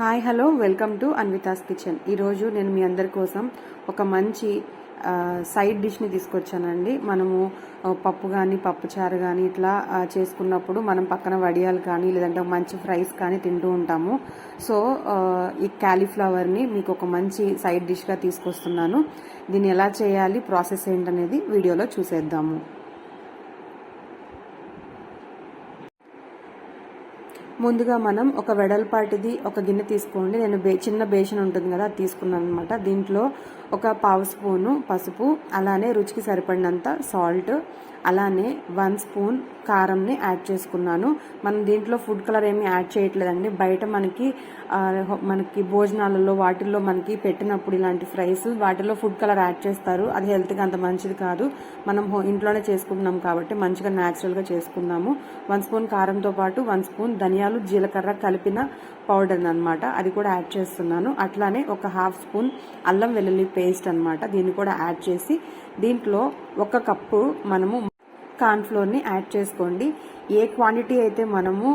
Hi hello welcome to Anvita's kitchen. ఈరోజు నేను మీ అందరి కోసం ఒక మంచి సైడ్ డిష్ని తీసుకొచ్చానండి. మనము పప్పు కానీ పప్పుచారు కానీ ఇట్లా చేసుకున్నప్పుడు మనం పక్కన వడియాలు కానీ లేదంటే మంచి ఫ్రైస్ కానీ తింటూ ఉంటాము. సో ఈ క్యాలీఫ్లవర్ని మీకు ఒక మంచి సైడ్ డిష్గా తీసుకొస్తున్నాను. దీన్ని ఎలా చేయాలి ప్రాసెస్ ఏంటనేది వీడియోలో చూసేద్దాము. ముందుగా మనం ఒక వెడల్పాటిది ఒక గిన్నె తీసుకోండి. నేను బే చిన్న బేషన్ ఉంటుంది కదా అది తీసుకున్నాను అనమాట దీంట్లో ఒక పావు స్పూను పసుపు అలానే రుచికి సరిపడినంత సాల్ట్ అలానే వన్ స్పూన్ కారంని యాడ్ చేసుకున్నాను. మనం దీంట్లో ఫుడ్ కలర్ ఏమీ యాడ్ చేయట్లేదండి. బయట మనకి మనకి భోజనాలలో వాటిల్లో మనకి పెట్టినప్పుడు ఇలాంటి ఫ్రైస్ వాటిలో ఫుడ్ కలర్ యాడ్ చేస్తారు. అది హెల్త్కి అంత మంచిది కాదు. మనం ఇంట్లోనే చేసుకుంటున్నాం కాబట్టి మంచిగా న్యాచురల్గా చేసుకున్నాము వన్ స్పూన్ కారంతో పాటు వన్ స్పూన్ ధనియాలు జీలకర్ర కలిపిన పౌడర్ అనమాట అది కూడా యాడ్ చేస్తున్నాను. అట్లానే ఒక హాఫ్ స్పూన్ అల్లం వెల్లుల్లి పేస్ట్ అనమాట దీన్ని కూడా యాడ్ చేసి దీంట్లో ఒక కప్పు మనము కార్న్ఫ్లోర్ని యాడ్ చేసుకోండి. ఏ క్వాంటిటీ అయితే మనము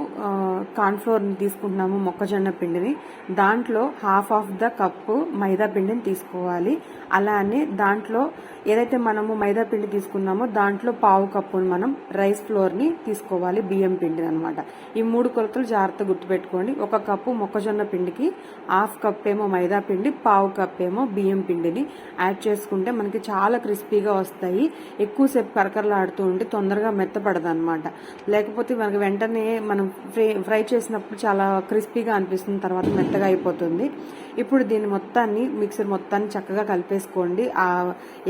కార్న్ఫ్లోర్ని తీసుకుంటున్నామో మొక్కజొన్న పిండిని దాంట్లో హాఫ్ ఆఫ్ ద కప్పు మైదా పిండిని తీసుకోవాలి. అలానే దాంట్లో ఏదైతే మనము మైదా పిండి తీసుకున్నామో దాంట్లో పావు కప్పును మనం రైస్ ఫ్లోర్ని తీసుకోవాలి బియ్యం పిండిని అనమాట ఈ మూడు కొలతలు జాగ్రత్తగా గుర్తుపెట్టుకోండి. ఒక కప్పు మొక్కజొన్న పిండికి హాఫ్ కప్ ఏమో మైదా పిండి పావు కప్ ఏమో బియ్యం పిండిని యాడ్ చేసుకుంటే మనకి చాలా క్రిస్పీగా వస్తాయి. ఎక్కువసేపు కరకరలాడుతూ ఉంటే తొందరగా మెత్తపడదు అనమాట లేకపోతే మనకి వెంటనే మనం ఫ్రై ఫ్రై చేసినప్పుడు చాలా క్రిస్పీగా అనిపిస్తుంది తర్వాత మెత్తగా అయిపోతుంది. ఇప్పుడు దీన్ని మొత్తాన్ని మిక్సర్ మొత్తాన్ని చక్కగా కలిపేసుకోండి. ఆ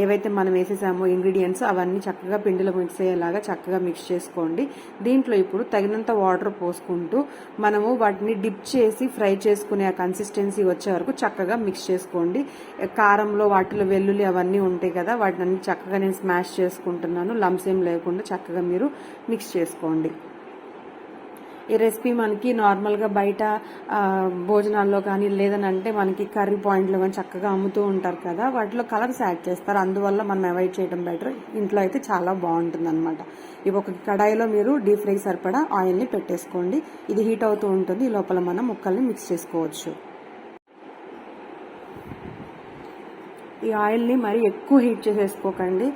ఏవైతే మనం వేసేసామో ఇంగ్రీడియంట్స్ అవన్నీ చక్కగా పిండిలో మిక్స్ అయ్యేలాగా చక్కగా మిక్స్ చేసుకోండి. దీంట్లో ఇప్పుడు తగినంత వాటర్ పోసుకుంటూ మనము వాటిని డిప్ చేసి ఫ్రై చేసుకునే ఆ కన్సిస్టెన్సీ వచ్చే వరకు చక్కగా మిక్స్ చేసుకోండి. కారంలో వాటిలో వెల్లుల్లి అవన్నీ ఉంటాయి కదా వాటిని చక్కగా నేను స్మాష్ చేసుకుంటున్నాను. లంప్స్ ఏం లేకుండా చక్కగా మీరు మిక్స్ చేసుకోండి. ఈ రెసిపీ మనకి నార్మల్గా బయట భోజనాల్లో కానీ లేదనంటే మనకి కర్రీ పాయింట్లో కానీ చక్కగా అమ్ముతూ ఉంటారు కదా వాటిలో కలర్స్ యాడ్ చేస్తారు. అందువల్ల మనం అవాయిడ్ చేయడం బెటర్. ఇంట్లో అయితే చాలా బాగుంటుంది అనమాట ఇవి ఒక కడాయిలో మీరు డీప్ ఫ్రై సరిపడా ఆయిల్ని పెట్టేసుకోండి. ఇది హీట్ అవుతూ ఉంటుంది. ఈ లోపల మనం ముక్కల్ని మిక్స్ చేసుకోవచ్చు. ఈ ఆయిల్ని మరి ఎక్కువ హీట్ చేసేసుకోకండి.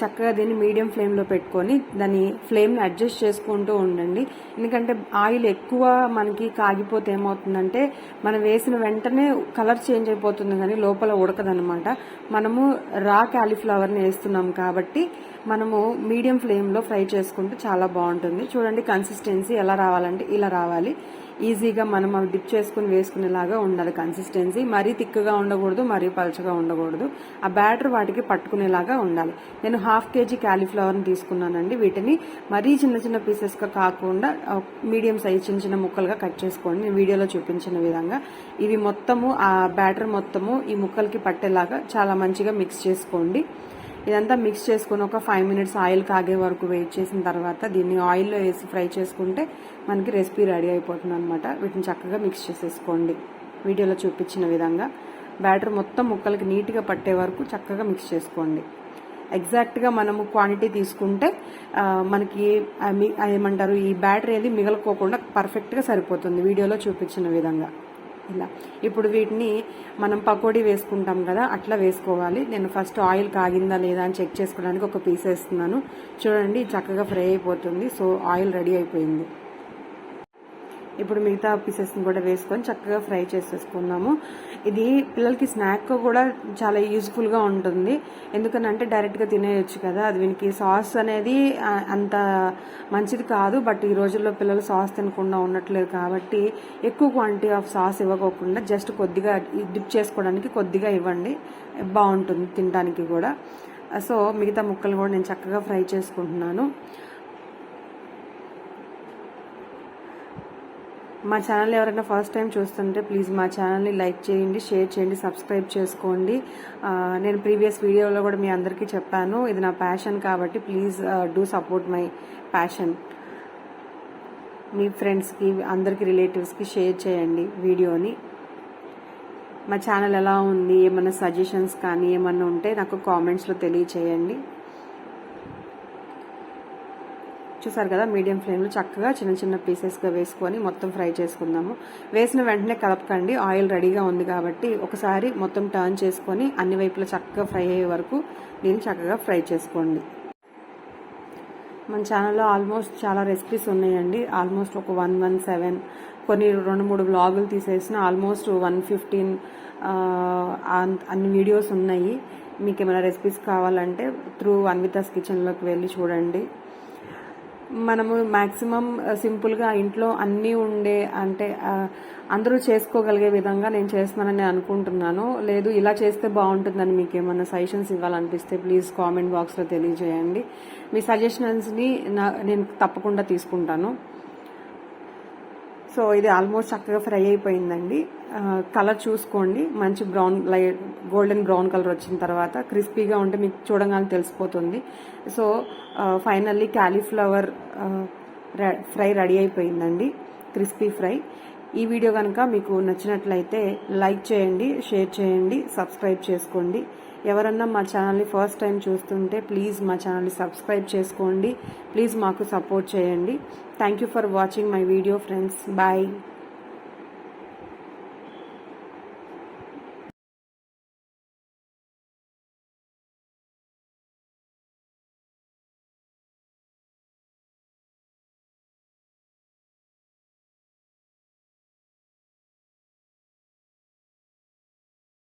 చక్కగా దీన్ని మీడియం ఫ్లేమ్లో పెట్టుకొని దాని ఫ్లేమ్ని అడ్జస్ట్ చేసుకుంటూ ఉండండి. ఎందుకంటే ఆయిల్ ఎక్కువ మనకి కాగిపోతే ఏమవుతుందంటే మనం వేసిన వెంటనే కలర్ చేంజ్ అయిపోతుంది కానీ లోపల ఉడకదనమాట మనము రా క్యాలీఫ్లవర్ని వేస్తున్నాం కాబట్టి మనము మీడియం ఫ్లేమ్లో ఫ్రై చేసుకుంటే చాలా బాగుంటుంది. చూడండి కన్సిస్టెన్సీ ఎలా రావాలంటే ఇలా రావాలి. ఈజీగా మనం అవి డిప్ చేసుకుని వేసుకునేలాగా ఉండాలి కన్సిస్టెన్సీ మరీ తిక్కుగా ఉండకూడదు మరీ పలుచగా ఉండకూడదు. ఆ బ్యాటర్ వాటికి పట్టుకునేలాగా ఉండాలి. నేను హాఫ్ కేజీ క్యాలీఫ్లవర్ని తీసుకున్నానండి. వీటిని మరీ చిన్న చిన్న పీసెస్గా కాకుండా మీడియం సైజ్ చిన్న చిన్న ముక్కలుగా కట్ చేసుకోండి. నేను వీడియోలో చూపించిన విధంగా. ఇవి మొత్తము ఆ బ్యాటర్ మొత్తము ఈ ముక్కలకి పట్టేలాగా చాలా మంచిగా మిక్స్ చేసుకోండి. ఇదంతా మిక్స్ చేసుకుని ఒక ఫైవ్ మినిట్స్ ఆయిల్ కాగే వరకు వెయిట్ చేసిన తర్వాత దీన్ని ఆయిల్లో వేసి ఫ్రై చేసుకుంటే మనకి రెసిపీ రెడీ అయిపోతుంది అనమాట వీటిని చక్కగా మిక్స్ చేసేసుకోండి. వీడియోలో చూపించిన విధంగా బ్యాటర్ మొత్తం ముక్కలకి నీట్గా పట్టే వరకు చక్కగా మిక్స్ చేసుకోండి. ఎగ్జాక్ట్గా మనము క్వాంటిటీ తీసుకుంటే మనకి మి- ఏమంటారు ఈ బ్యాటర్ ఏది మిగలకోకుండా పర్ఫెక్ట్గా సరిపోతుంది. వీడియోలో చూపించిన విధంగా. ఇలా. ఇప్పుడు వీటిని మనం పకోడీ వేసుకుంటాం కదా అట్లా వేసుకోవాలి. నేను ఫస్ట్ ఆయిల్ కాగిందా లేదా అని చెక్ చేసుకోవడానికి ఒక పీస్ వేస్తున్నాను. చూడండి చక్కగా ఫ్రై అయిపోతుంది. సో ఆయిల్ రెడీ అయిపోయింది. ఇప్పుడు మిగతా పీసెస్ని కూడా వేసుకొని చక్కగా ఫ్రై చేసేసుకుందాము. ఇది పిల్లలకి స్నాక్ కూడా చాలా యూజ్ఫుల్గా ఉంటుంది. ఎందుకనంటే డైరెక్ట్గా తినేయచ్చు కదా. అది వీనికి సాస్ అనేది అంత మంచిది కాదు. బట్ ఈ రోజుల్లో పిల్లలు సాస్ తినకుండా ఉండట్లేదు కాబట్టి ఎక్కువ క్వాంటిటీ ఆఫ్ సాస్ ఇవ్వకోకుండా జస్ట్ కొద్దిగా డిప్ చేసుకోవడానికి కొద్దిగా ఇవ్వండి. బాగుంటుంది తినడానికి కూడా. సో మిగతా ముక్కలు కూడా నేను చక్కగా ఫ్రై చేసుకుంటున్నాను. మా ఛానల్ ఎవరైనా ఫస్ట్ టైం చూస్తుంటే ప్లీజ్ మా ఛానల్ని లైక్ చేయండి షేర్ చేయండి సబ్స్క్రైబ్ చేసుకోండి. నేను ప్రీవియస్ వీడియోలో కూడా మీ అందరికీ చెప్పాను ఇది నా ప్యాషన్ కాబట్టి please do support my passion మీ ఫ్రెండ్స్కి అందరికీ రిలేటివ్స్కి షేర్ చేయండి వీడియోని మా ఛానల్ ఎలా ఉంది ఏమైనా సజెషన్స్ కానీ ఏమన్నా ఉంటే నాకు కామెంట్స్లో తెలియచేయండి. చూసారు కదా మీడియం ఫ్లేమ్లో చక్కగా చిన్న చిన్న పీసెస్గా వేసుకొని మొత్తం ఫ్రై చేసుకుందాము. వేసిన వెంటనే కలపకండి ఆయిల్ రెడీగా ఉంది కాబట్టి ఒకసారి మొత్తం టర్న్ చేసుకొని అన్ని వైపులా చక్కగా ఫ్రై అయ్యే వరకు దీన్ని చక్కగా ఫ్రై చేసుకోండి. మన ఛానల్లో ఆల్మోస్ట్ చాలా రెసిపీస్ ఉన్నాయండి. ఆల్మోస్ట్ ఒక వన్ వన్ సెవెన్ కొన్ని రెండు మూడు బ్లాగులు తీసేసిన ఆల్మోస్ట్ వన్ ఫిఫ్టీన్ అన్ని వీడియోస్ ఉన్నాయి. మీకు ఏమైనా రెసిపీస్ కావాలంటే త్రూ అన్వితాస్ కిచెన్లోకి వెళ్ళి చూడండి. మనము మ్యాక్సిమం సింపుల్గా ఇంట్లో అన్నీ ఉండే అంటే అందరూ చేసుకోగలిగే విధంగా నేను చేస్తున్నానని అనుకుంటున్నాను. లేదు ఇలా చేస్తే బాగుంటుందని మీకు ఏమైనా సజెషన్స్ ఇవ్వాలనిపిస్తే ప్లీజ్ కామెంట్ బాక్స్లో తెలియజేయండి. మీ సజెషన్స్ని నా నేను తప్పకుండా తీసుకుంటాను. సో ఇది ఆల్మోస్ట్ చక్కగా ఫ్రై అయిపోయిందండి. కలర్ చూసుకోండి. మంచి brown light golden brown colour వచ్చిన తర్వాత క్రిస్పీగా ఉంటే మీకు చూడగానే తెలిసిపోతుంది. So finally cauliflower fry ready అయిపోయిందండి. Crispy fry. ఈ వీడియో కనుక మీకు నచ్చినట్లయితే లైక్ చేయండి షేర్ చేయండి సబ్స్క్రైబ్ చేసుకోండి. ఎవరన్నా మా ఛానల్ని ఫస్ట్ టైం చూస్తుంటే ప్లీజ్ మా ఛానల్ని సబ్స్క్రైబ్ చేసుకోండి. ప్లీజ్ మాకు సపోర్ట్ చేయండి. Thank you for watching my video friends bye